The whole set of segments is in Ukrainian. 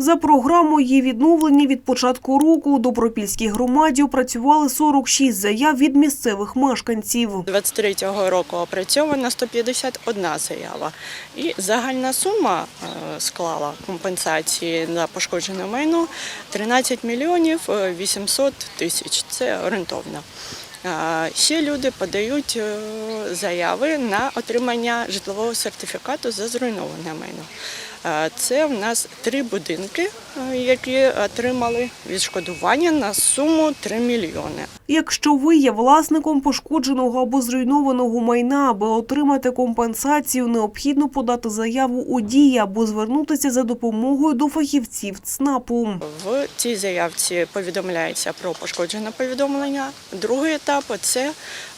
За програмою її відновлення від початку року у Добропільській громаді опрацювали 46 заяв від місцевих мешканців. 23-го року опрацьована 151 заява. І загальна сума е, склала компенсації за пошкоджене майно 13 мільйонів е, 800 тисяч. Це орієнтовно. Ще люди подають е, заяви на отримання житлового сертифікату за зруйноване майно. Це в нас три будинки, е, які отримали відшкодування на суму 3 мільйони. Якщо ви є власником пошкодженого або зруйнованого майна, аби отримати компенсацію, необхідно подати заяву у дії або звернутися за допомогою до фахівців ЦНАПу. В цій заявці повідомляється про пошкоджене повідомлення. Другий етап це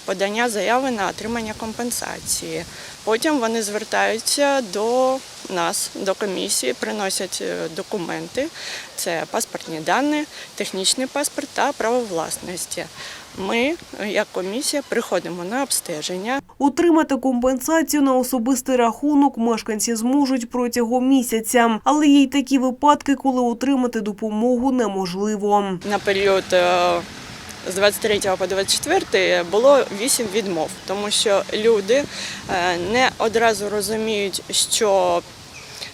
подання заяви на отримання компенсації. Потім вони звертаються до нас, до комісії, приносять е, документи: це паспортні дані, технічний паспорт та право власності. Ми, як комісія, приходимо на обстеження. Отримати компенсацію на особистий рахунок мешканці зможуть протягом місяця, але є й такі випадки, коли отримати допомогу неможливо. На період е, з 23 по 24 було 8 відмов, тому що люди е, не одразу розуміють, що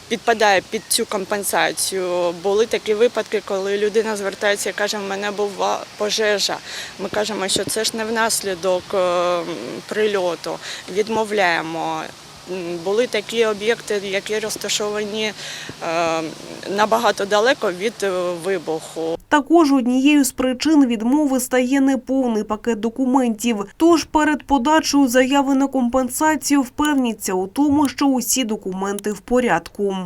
підпадає під цю компенсацію. Були такі випадки, коли людина звертається і каже, в мене була пожежа. Ми кажемо, що це ж не внаслідок е, прильоту. Відмовляємо. Були такі об'єкти, які розташовані е, набагато далеко від вибуху. Також однією з причин відмови стає неповний пакет документів. Тож перед подачею заяви на компенсацію впевніться у тому, що усі документи в порядку.